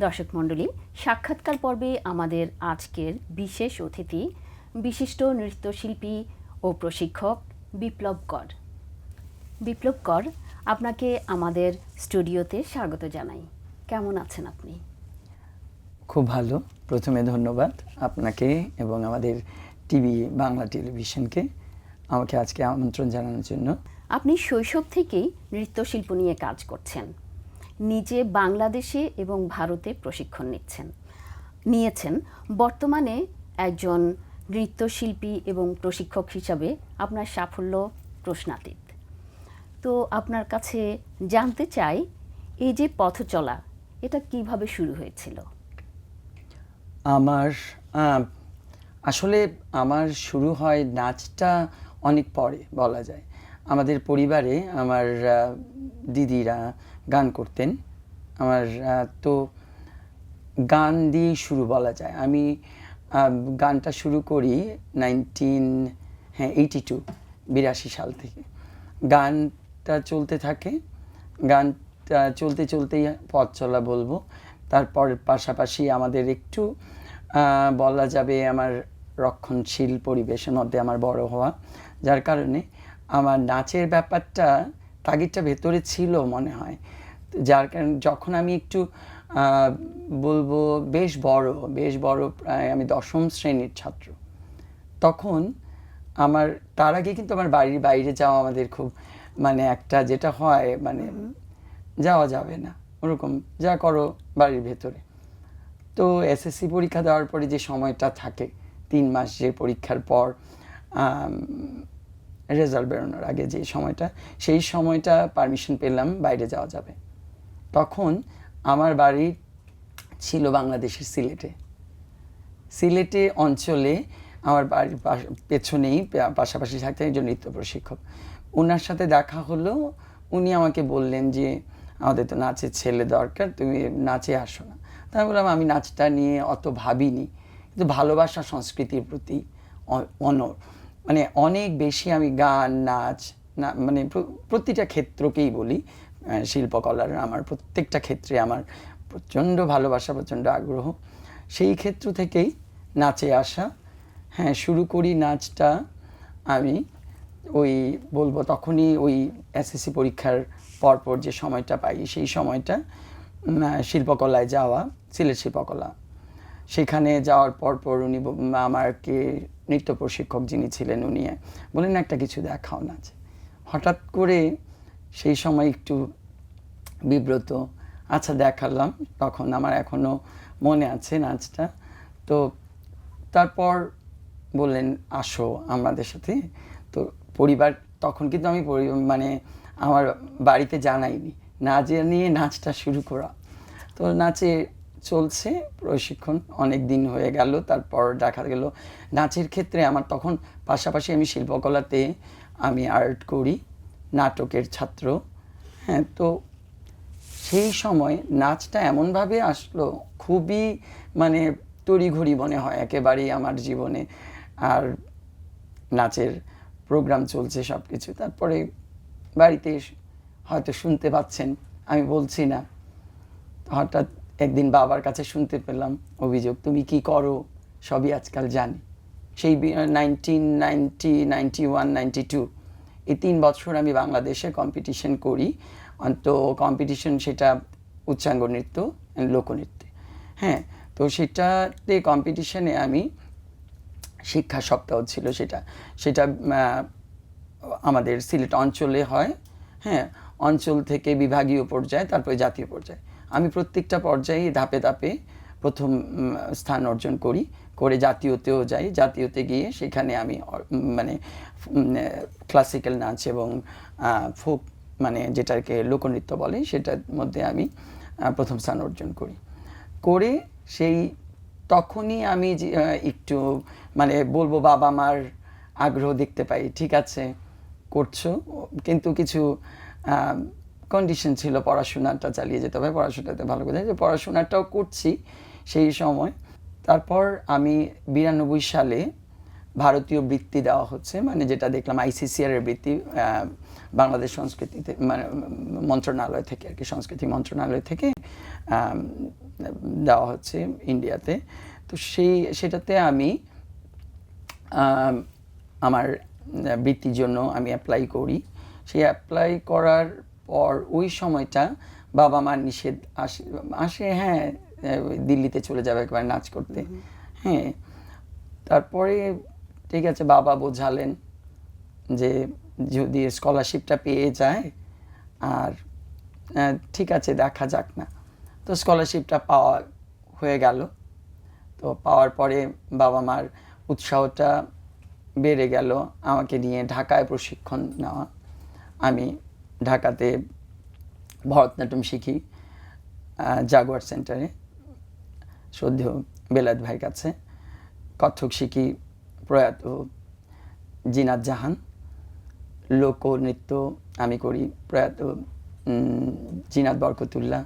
দর্শক মণ্ডলী সাক্ষাৎকার পর্বে আমাদের আজকের বিশেষ অতিথি বিশিষ্ট নৃত্যশিল্পী ও প্রশিক্ষক বিপ্লব কর। বিপ্লব কর আপনাকে আমাদের স্টুডিওতে স্বাগত জানাই। কেমন আছেন আপনি? খুব ভালো। প্রথমে ধন্যবাদ আপনাকে এবং আমাদের টিভি বাংলা টেলিভিশনকে আমাকে আজকে আমন্ত্রণ জানানোর জন্য। আপনি শৈশব থেকেই নৃত্যশিল্প নিয়ে কাজ করছেন। নিজে বাংলাদেশে এবং ভারতে প্রশিক্ষণ নিচ্ছেন। নিয়েছেন। বর্তমানে একজন নৃত্যশিল্পী এবং প্রশিক্ষক হিসাবে আপনার সাফল্য প্রশ্নাতীত। তো আপনার কাছে জানতে চাই, এই যে পথ চলা, এটা কীভাবে শুরু হয়েছিল? আমার আসলে আমার শুরু হয় নাচটা অনেক পরে বলা যায়। আমাদের পরিবারে আমার দিদিরা গান করতেন। আমার তো গান দিয়েই শুরু বলা যায়। আমি গানটা শুরু করি নাইনটিন হ্যাঁ এইটি টু বিরাশি সাল থেকে। গানটা চলতে থাকে। গানটা চলতে চলতেই পথ চলা বলব। তারপর পাশাপাশি আমাদের একটু বলা যাবে আমার রক্ষণশীল পরিবেশের মধ্যে আমার বড় হওয়া। যার কারণে আমার নাচের ব্যাপারটা তাগিদটা ভেতরে ছিল মনে হয়। যার কারণে যখন আমি একটু বলব বেশ বড় বেশ বড় প্রায় আমি দশম শ্রেণির ছাত্র, তখন আমার, তার আগে কিন্তু আমার বাড়ির বাইরে যাওয়া আমাদের খুব মানে একটা যেটা হয় মানে যাওয়া যাবে না, ওরকম যা করো বাড়ির ভেতরে। তো এসএসসি পরীক্ষা দেওয়ার পরে যে সময়টা থাকে, তিন মাস যে পরীক্ষার পর রেজাল্ট বেরোনোর আগে যে সময়টা, সেই সময়টা পারমিশন পেলাম বাইরে যাওয়া যাবে। তখন আমার বাড়ি ছিল বাংলাদেশের সিলেটে। সিলেটে অঞ্চলে আমার বাড়ির পেছনেই পাশাপাশি থাকতেন একজন নৃত্য প্রশিক্ষক। ওনার সাথে দেখা হলো, উনি আমাকে বললেন যে, আমাদের তো নাচের ছেলে দরকার, তুমি নাচে আসো না। তাই বললাম, আমি নাচটা নিয়ে অত ভাবিনি। কিন্তু ভালোবাসা সংস্কৃতির প্রতি অ- অনর। মানে অনেক বেশি আমি গান, নাচ, না মানে প্রতিটা ক্ষেত্রকেই বলি। শিল্পকলার আমার প্রত্যেকটা ক্ষেত্রে আমার প্রচণ্ড ভালোবাসা, প্রচণ্ড আগ্রহ। সেই ক্ষেত্র থেকেই নাচে আসা। হ্যাঁ শুরু করি নাচটা আমি ওই বলব তখনই ওই এসএসসি পরীক্ষার পরপর যে সময়টা পাই, সেই সময়টা শিল্পকলায় যাওয়া, সিলেট শিল্পকলা। সেখানে যাওয়ার পর পর উনি আমাকে নৃত্য প্রশিক্ষক যিনি ছিলেন উনি বলেন, একটা কিছু দেখাও নাচ। হঠাৎ করে সেই সময় একটু বিব্রত। আচ্ছা দেখালাম। তখন আমার এখনও মনে আছে নাচটা। তো তারপর বললেন, আসো আমাদের সাথে। তো পরিবার, তখন কিন্তু আমি মানে আমার বাড়িতে জানাইনি। না নিয়ে নাচটা শুরু করা। তো নাচে চলছে প্রশিক্ষণ, অনেক দিন হয়ে গেল। তারপর দেখা গেল, নাচের ক্ষেত্রে আমার তখন পাশাপাশি আমি শিল্পকলাতে আমি আর্ট করি। নাটকের ছাত্র। হ্যাঁ তো সেই সময় নাচটা এমনভাবে আসলো, খুবই মানে তড়িঘড়ি মনে হয় একেবারেই আমার জীবনে। আর নাচের প্রোগ্রাম চলছে সব কিছু তারপরে বাড়িতে হয়তো শুনতে পাচ্ছেন, আমি বলছি না। হঠাৎ একদিন বাবার কাছে শুনতে পেলাম অভিযোগ, তুমি কি করো? সবই আজকাল জানি। সেই nineteen ninety ninety one, ninety two এই তিন বছর আমি বাংলাদেশে কম্পিটিশন করি, তো কম্পিটিশন সেটা উচ্চাঙ্গ নৃত্য লোকনৃত্য। হ্যাঁ তো সেটাতে কম্পিটিশনে আমি শিক্ষা সপ্তাহ ছিল সেটা। সেটা আমাদের সিলেট অঞ্চলে হয় হ্যাঁ অঞ্চল থেকে বিভাগীয় পর্যায়ে, তারপরে জাতীয় পর্যায়ে। আমি প্রত্যেকটা পর্যায়ে ধাপে ধাপে প্রথম স্থান অর্জন করি। করে জাতীয়তেও যাই। জাতীয়তে গিয়ে সেখানে আমি মানে ক্লাসিক্যাল নাচ এবং ফোক মানে যেটাকে লোকনৃত্য বলে, সেটার মধ্যে আমি প্রথম স্থান অর্জন করি। করে সেই তখনই আমি একটু মানে বলব বাবা মার আগ্রহ দেখতে পাই, ঠিক আছে, করছ। কিন্তু কিছু কন্ডিশন ছিল পড়াশোনাটা চালিয়ে যেতে হবে, পড়াশোনাতে ভালো করে, যে পড়াশোনাটাও করছি সেই সময়। তারপর আমি বিরানব্বই সালে ভারতীয় বৃত্তি দেওয়া হচ্ছে মানে যেটা দেখলাম আইসিসিআর এর বৃত্তি বাংলাদেশ সংস্কৃতিতে মানে মন্ত্রণালয় থেকে আর কি সংস্কৃতি মন্ত্রণালয় থেকে দেওয়া হচ্ছে ইন্ডিয়াতে। তো সেই, সেটাতে আমি আমার বৃত্তির জন্য আমি অ্যাপ্লাই করি। সেই অ্যাপ্লাই করার পর ওই সময়টা বাবা মার নিষেধ আসে আসে হ্যাঁ দিল্লিতে চলে যাবে একবার নাচ করতে। হ্যাঁ তারপরে ঠিক আছে বাবা বোঝালেন যে যদি স্কলারশিপটা পেয়ে যায় আর ঠিক আছে দেখা যাক না। তো স্কলারশিপটা পাওয়া হয়ে গেল। তো পাওয়ার পরে বাবা মার উৎসাহটা বেড়ে গেল আমাকে নিয়ে ঢাকায় প্রশিক্ষণ নেওয়া। আমি ঢাকাতে ভরতনাট্যম শিখি জাগুয়ার সেন্টারে শ্রদ্ধেয় বেলাত ভাইয়ের কাছে, কত্থক শিখি প্রয়াত জিনাত জাহান লোকনৃত্য আমি করি প্রয়াত জিনাত বরকতুল্লাহ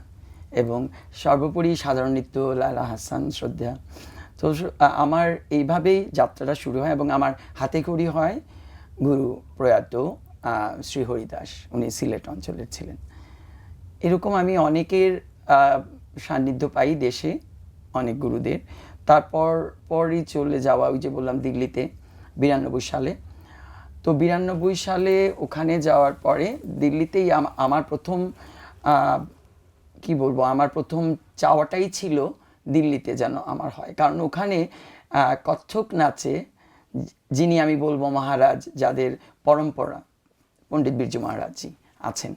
এবং সর্বোপরি সাধারণ নৃত্য লালা হাসান শ্রদ্ধা তো আমার এইভাবেই যাত্রাটা শুরু হয় এবং আমার হাতে করি হয় গুরু প্রয়াত শ্রী হরিদাস। উনি সিলেট অঞ্চলের ছিলেন। এরকম আমি অনেকের সান্নিধ্য পাই দেশে। অনেক গুরুদের। তারপর, পরই চলে যাওয়া ওই যে বললাম দিল্লিতে, বিরানব্বই সালে। তো বিরানব্বই সালে ওখানে যাওয়ার পরে দিল্লিতেই আমার প্রথম কি বলব, আমার প্রথম চাওয়াটাই ছিল দিল্লিতে যেন আমার হয়। কারণ ওখানে কত্থক নাচে যিনি আমি বলব মহারাজ, যাদের পরম্পরা, পণ্ডিত বিরজু মহারাজজি আছেন।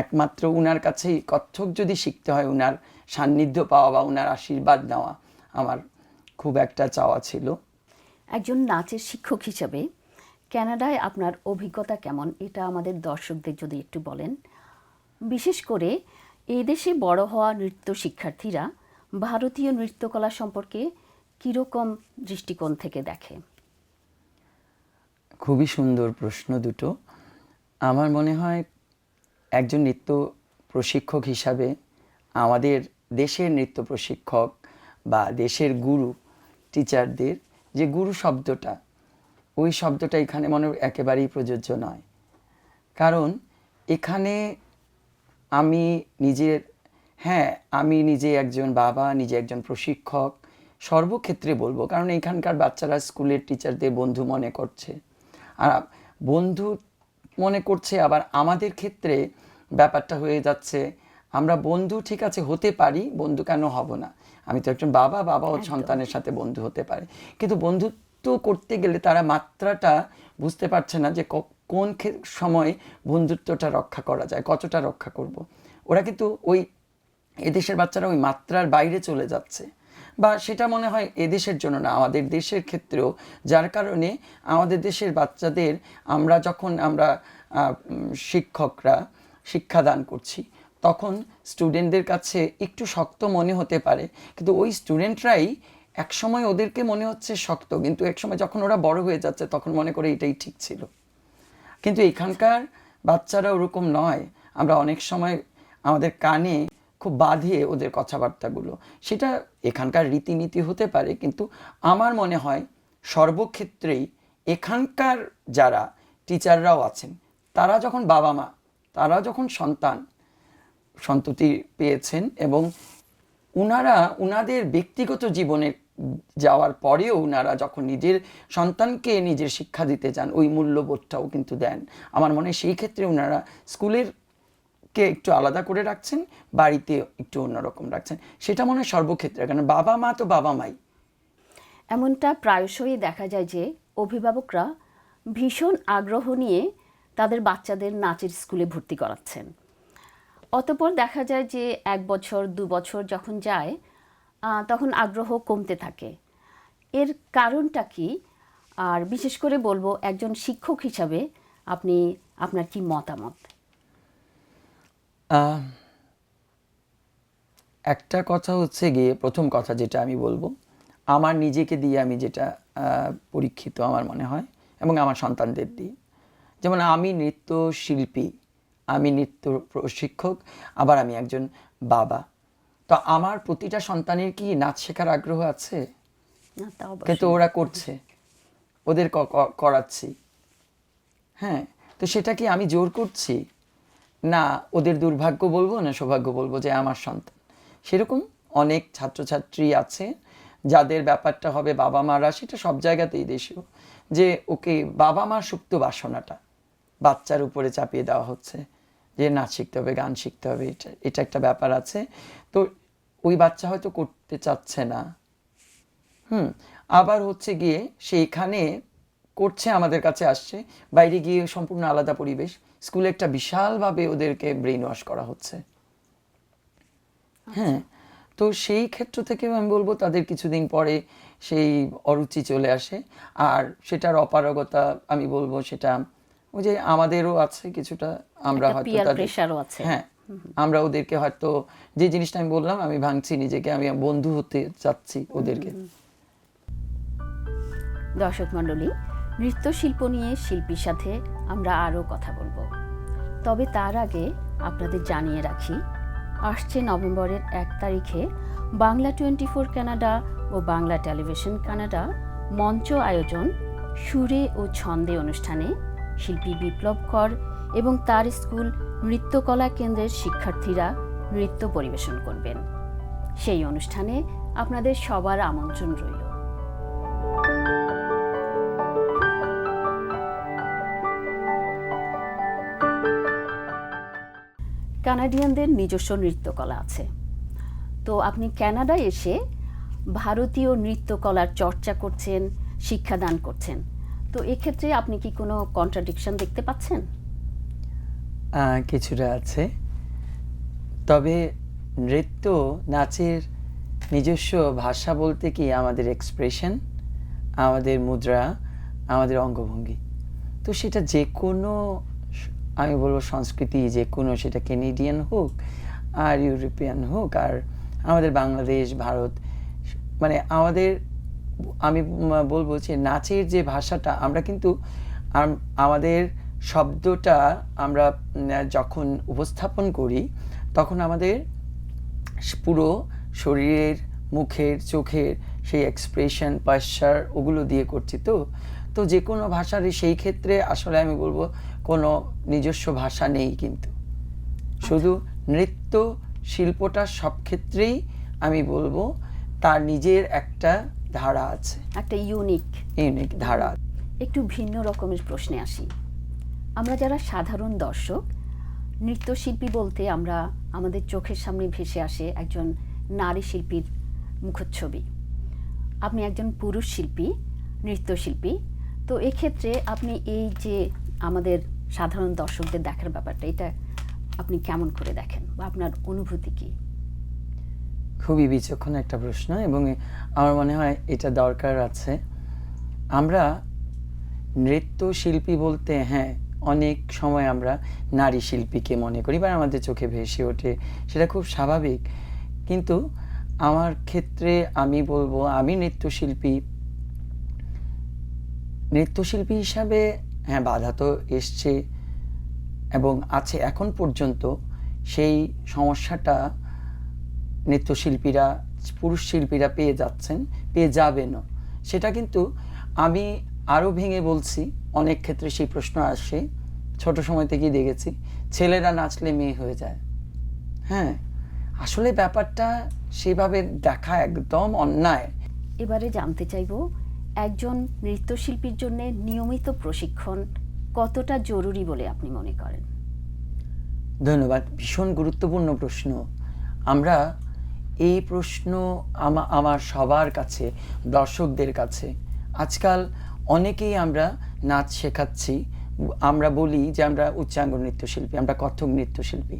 একমাত্র উনার কাছেই কত্থক যদি শিখতে হয় উনার সান্নিধ্য পাওয়া বা ওনার আশীর্বাদ নেওয়া আমার খুব একটা চাওয়া ছিল। একজন নাচের শিক্ষক হিসাবে ক্যানাডায় আপনার অভিজ্ঞতা কেমন? এটা আমাদের দর্শকদের যদি একটু বলেন। বিশেষ করে এই দেশে বড় হওয়া নৃত্য শিক্ষার্থীরা ভারতীয় নৃত্যকলা সম্পর্কে কীরকম দৃষ্টিকোণ থেকে দেখে? খুবই সুন্দর প্রশ্ন দুটো। আমার মনে হয় একজন নৃত্য প্রশিক্ষক হিসাবে আমাদের দেশের নৃত্য প্রশিক্ষক বা দেশের গুরু টিচারদের যে গুরু শব্দটা, ওই শব্দটা এখানে মনে একেবারেই প্রযোজ্য নয়। কারণ এখানে আমি নিজের হ্যাঁ আমি নিজে একজন বাবা, নিজে একজন প্রশিক্ষক, সর্বক্ষেত্রে বলব, কারণ এখানকার বাচ্চারা স্কুলের টিচারদের বন্ধু মনে করছে। আর বন্ধু মনে করছে, আবার আমাদের ক্ষেত্রে ব্যাপারটা হয়ে যাচ্ছে আমরা বন্ধু ঠিক আছে হতে পারি বন্ধু কেন হব না? আমি তো একজন বাবা বাবা ও সন্তানের সাথে বন্ধু হতে পারে। কিন্তু বন্ধুত্ব করতে গেলে তারা মাত্রাটা বুঝতে পারছে না যে ক- কোন সময় বন্ধুত্বটা রক্ষা করা যায় কতটা রক্ষা করব। ওরা কিন্তু ওই এদেশের বাচ্চারা ওই মাত্রার বাইরে চলে যাচ্ছে। বা সেটা মনে হয় এদেশের জন্য না আমাদের দেশের ক্ষেত্রেও। যার কারণে আমাদের দেশের বাচ্চাদের আমরা যখন আমরা শিক্ষকরা শিক্ষাদান করছি তখন স্টুডেন্টদের কাছে একটু শক্ত মনে হতে পারে। কিন্তু ওই স্টুডেন্টরাই একসময় ওদেরকে মনে হচ্ছে শক্ত। কিন্তু একসময় যখন ওরা বড় হয়ে যাচ্ছে, তখন মনে করে এটাই ঠিক ছিল। কিন্তু এখানকার বাচ্চারা ওরকম নয়। আমরা অনেক সময় আমাদের কানে খুব বাঁধিয়ে ওদের কথাবার্তাগুলো। সেটা এখানকার রীতিনীতি হতে পারে, কিন্তু আমার মনে হয় সর্বক্ষেত্রেই এখানকার যারা টিচাররাও আছেন, তারা যখন বাবা মা তারা যখন সন্তান সন্ততি পেয়েছেন এবং উনারা, উনাদের ব্যক্তিগত জীবনে যাওয়ার পরেও উনারা যখন নিজের সন্তানকে নিজের শিক্ষা দিতে চান ওই মূল্যবোধটাও কিন্তু দেন। আমার মনে হয় সেই ক্ষেত্রে উনারা স্কুলের কে একটু আলাদা করে রাখছেন, বাড়িতে একটু অন্যরকম রাখছেন। সেটা মনে হয় সর্বক্ষেত্রে, কারণ বাবা মা তো বাবা মাই। এমনটা প্রায়শই দেখা যায় যে অভিভাবকরা ভীষণ আগ্রহ নিয়ে তাদের বাচ্চাদের নাচের স্কুলে ভর্তি করাচ্ছেন। অতপর দেখা যায় যে এক বছর, দু বছর যখন যায় তখন আগ্রহ কমতে থাকে। এর কারণটা কি? আর বিশেষ করে বলব, একজন শিক্ষক হিসাবে আপনি, আপনার কি মতামত? একটা কথা হচ্ছে গিয়ে, প্রথম কথা যেটা আমি বলব, আমার নিজেকে দিয়ে আমি যেটা পরীক্ষিত আমার মনে হয়, এবং আমার সন্তানদের দিয়ে। যেমন আমি নৃত্য শিল্পী আমি নৃত্য প্রশিক্ষক আবার আমি একজন বাবা। তো আমার প্রতিটা সন্তানের কি নাচ শেখার আগ্রহ আছে। কিন্তু ওরা করছে। ওদের ক- ক- করাচ্ছি। হ্যাঁ তো সেটা কি আমি জোর করছি? না ওদের দুর্ভাগ্য বলব না সৌভাগ্য বলব যে আমার সন্তান। সেরকম অনেক ছাত্রছাত্রী আছে যাদের ব্যাপারটা হবে বাবা মারা সেটা সব জায়গাতেই দেশীয়। যে ওকে বাবা মার সুপ্ত বাসনাটা বাচ্চার উপরে চাপিয়ে দেওয়া হচ্ছে। যে নাচ শিখতে হবে গান শিখতে হবে এটা এটা একটা ব্যাপার আছে। তো ওই বাচ্চা হয়তো করতে চাচ্ছে না। হুম আবার হচ্ছে গিয়ে সেইখানে করছে আমাদের কাছে আসছে। বাইরে গিয়ে সম্পূর্ণ আলাদা পরিবেশ। স্কুলে একটা বিশালভাবে ওদেরকে ব্রেন ওয়াশ করা হচ্ছে। হ্যাঁ তো সেই ক্ষেত্র থেকে আমি বলব তাদের কিছুদিন পরে সেই অরুচি চলে আসে। আর সেটার অপারগতা আমি বলব সেটা ওই যে আমাদেরও আছে কিছুটা আমরা হয়তো প্রেশারও আছে। হ্যাঁ আমরা ওদেরকে হয়তো যে জিনিসটা আমি বললাম আমি ভাঙছি নিজেকে আমি বন্ধু হতে চাচ্ছি ওদেরকে। দর্শক মণ্ডলী নৃত্যশিল্প নিয়ে শিল্পীর সাথে আমরা আরও কথা বলব। তবে তার আগে আপনাদের জানিয়ে রাখি আসছে নভেম্বরের এক তারিখে বাংলা টোয়েন্টি ফোর কানাডা ও বাংলা টেলিভিশন কানাডা মঞ্চ আয়োজন সুরে ও ছন্দে অনুষ্ঠানে শিল্পী বিপ্লব কর এবং তার স্কুল নৃত্যকলা কেন্দ্রের শিক্ষার্থীরা নৃত্য পরিবেশন করবেন। সেই অনুষ্ঠানে আপনাদের সবার আমন্ত্রণ রইল। কানাডিয়ানদের নিজস্ব নৃত্যকলা আছে। তো আপনি কানাডায় এসে ভারতীয় নৃত্যকলার চর্চা করছেন, শিক্ষাদান করছেন। তো এক্ষেত্রে আপনি কি কোনো কন্ট্রাডিকশন দেখতে পাচ্ছেন? কিছুটা আছে। তবে নৃত্য, নাচের নিজস্ব ভাষা বলতে কি আমাদের এক্সপ্রেশন আমাদের মুদ্রা, আমাদের অঙ্গভঙ্গি? তো সেটা যে কোনো আমি বলব সংস্কৃতি যে কোনো, সেটা কেনেডিয়ান হোক, আর ইউরোপিয়ান হোক, আর আমাদের বাংলাদেশ, ভারত মানে আমাদের আমি বলব যে নাচের যে ভাষাটা, আমরা কিন্তু আমাদের শব্দটা আমরা যখন উপস্থাপন করি, তখন আমাদের পুরো শরীরের, মুখের, চোখের সেই এক্সপ্রেশন পাশ্চার ওগুলো দিয়ে করছি তো। তো যে কোনো ভাষারই সেই ক্ষেত্রে আসলে আমি বলব কোনো নিজস্ব ভাষা নেই কিন্তু। শুধু নৃত্য শিল্পটা সব ক্ষেত্রেই আমি বলব, তার নিজের একটা ধারা আছে। একটা ইউনিক ইউনিক ধারা। একটু ভিন্ন রকমের প্রশ্নে আসি। আমরা যারা সাধারণ দর্শক নৃত্যশিল্পী বলতে আমরা আমাদের চোখের সামনে ভেসে আসে একজন নারী শিল্পীর মুখচ্ছবি। আপনি একজন পুরুষ শিল্পী নৃত্যশিল্পী তো এক্ষেত্রে আপনি এই যে আমাদের সাধারণ দর্শকদের দেখার ব্যাপারটা এটা আপনি কেমন করে দেখেন বা আপনার অনুভূতি কি? খুবই বিচক্ষণ একটা প্রশ্ন এবং আমার মনে হয় এটা দরকার আছে। আমরা নৃত্য শিল্পী বলতে হ্যাঁ অনেক সময় আমরা নারী শিল্পীকে মনে করি বা আমাদের চোখে ভেসে ওঠে, সেটা খুব স্বাভাবিক। কিন্তু আমার ক্ষেত্রে আমি বলব, আমি নৃত্যশিল্পী নৃত্যশিল্পী হিসাবে হ্যাঁ বাধা তো এসছে এবং আছে। এখন পর্যন্ত সেই সমস্যাটা নৃত্যশিল্পীরা পুরুষ শিল্পীরা পেয়ে যাচ্ছেন পেয়ে যাবেনও। সেটা কিন্তু আমি আরও ভেঙে বলছি অনেক ক্ষেত্রে সেই প্রশ্ন আসে ছোট সময় থেকেই দেখেছি ছেলেরা নাচলে মেয়ে হয়ে যায়। হ্যাঁ আসলে ব্যাপারটা সেভাবে দেখা একদম অন্যায়। এবারে জানতে চাইব একজন নৃত্যশিল্পীর জন্য নিয়মিত প্রশিক্ষণ কতটা জরুরি বলে আপনি মনে করেন? ধন্যবাদ ভীষণ গুরুত্বপূর্ণ প্রশ্ন। আমরা এই প্রশ্ন আমা- আমার সবার কাছে, দর্শকদের কাছে। আজকাল অনেকেই আমরা নাচ শেখাচ্ছি। আমরা বলি যে আমরা উচ্চাঙ্গ নৃত্যশিল্পী, আমরা কত্থক নৃত্যশিল্পী।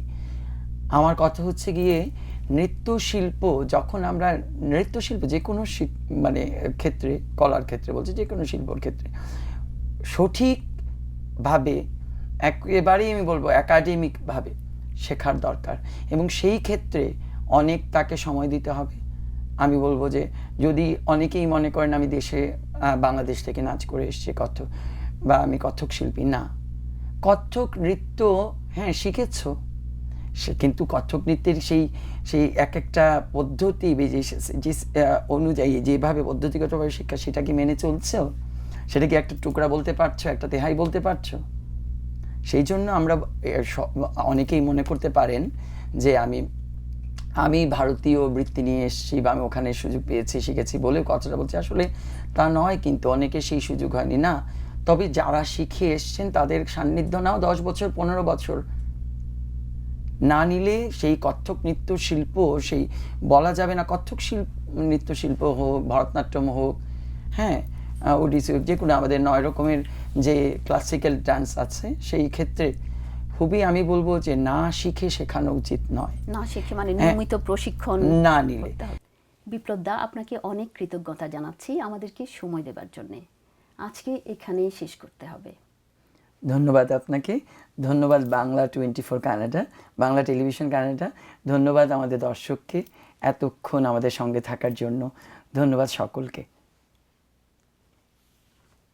আমার কথা হচ্ছে গিয়ে, নৃত্যশিল্প যখন আমরা, নৃত্যশিল্প যে কোনো মানে ক্ষেত্রে, কলার ক্ষেত্রে বলছি, যে কোনো শিল্পর ক্ষেত্রে, সঠিকভাবে একেবারেই আমি বলব একাডেমিকভাবে শেখার দরকার। এবং সেই ক্ষেত্রে অনেক তাকে সময় দিতে হবে। আমি বলব যে, যদি অনেকেই মনে করেন আমি দেশে বাংলাদেশ থেকে নাচ করে এসেছি, কত্থক, বা আমি কত্থক শিল্পী, না। কত্থক নৃত্য হ্যাঁ শিখেছো। সে কিন্তু কত্থক নৃত্যের সেই সেই এক একটা পদ্ধতি যে অনুযায়ী যেভাবে পদ্ধতিগতভাবে শিক্ষা, সেটা কি মেনে চলছো? সেটা কি একটা টুকরা বলতে পারছ, একটা তেহাই বলতে পারছ? সেই জন্য আমরা অনেকেই মনে করতে পারেন যে, আমি আমি ভারতীয় বৃত্তি নিয়ে এসেছি বা আমি ওখানে সুযোগ পেয়েছি, শিখেছি বলে কথাটা বলছি। আসলে তা নয়, কিন্তু অনেকে সেই সুযোগ হয়নি না। তবে যারা শিখে এসছেন, তাদের সান্নিধ্য নাও দশ বছর, পনেরো বছর। না নিলে সেই কত্থক নৃত্য শিল্প, সেই বলা যাবে না, কত্থক শিল্প, নৃত্য শিল্প হোক, ভরতনাট্যম হোক হ্যাঁ ওডিসি হোক, যে কোনো আমাদের নয় রকমের যে ক্লাসিক্যাল ডান্স আছে, সেই ক্ষেত্রে খুবই আমি বলব যে না শিখে শেখানো উচিত নয়। না শিখে মানে হ্যাঁ। নিয়মিত প্রশিক্ষণ না নিলে। বিপ্লব দা আপনাকে অনেক কৃতজ্ঞতা জানাচ্ছি আমাদেরকে সময় দেবার জন্য। আজকে এখানেই শেষ করতে হবে। ধন্যবাদ আপনাকে। ধন্যবাদ Bangla twenty four Canada Bangla television Canada. ধন্যবাদ আমাদের দর্শককে এতক্ষণ আমাদের সঙ্গে থাকার জন্য। ধন্যবাদ সকলকে।